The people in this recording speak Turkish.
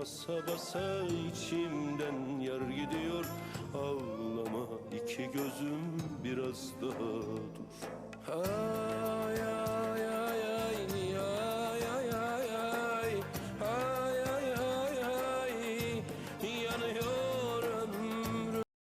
Basa basa içimden yar gidiyor. Ağlama iki gözüm biraz daha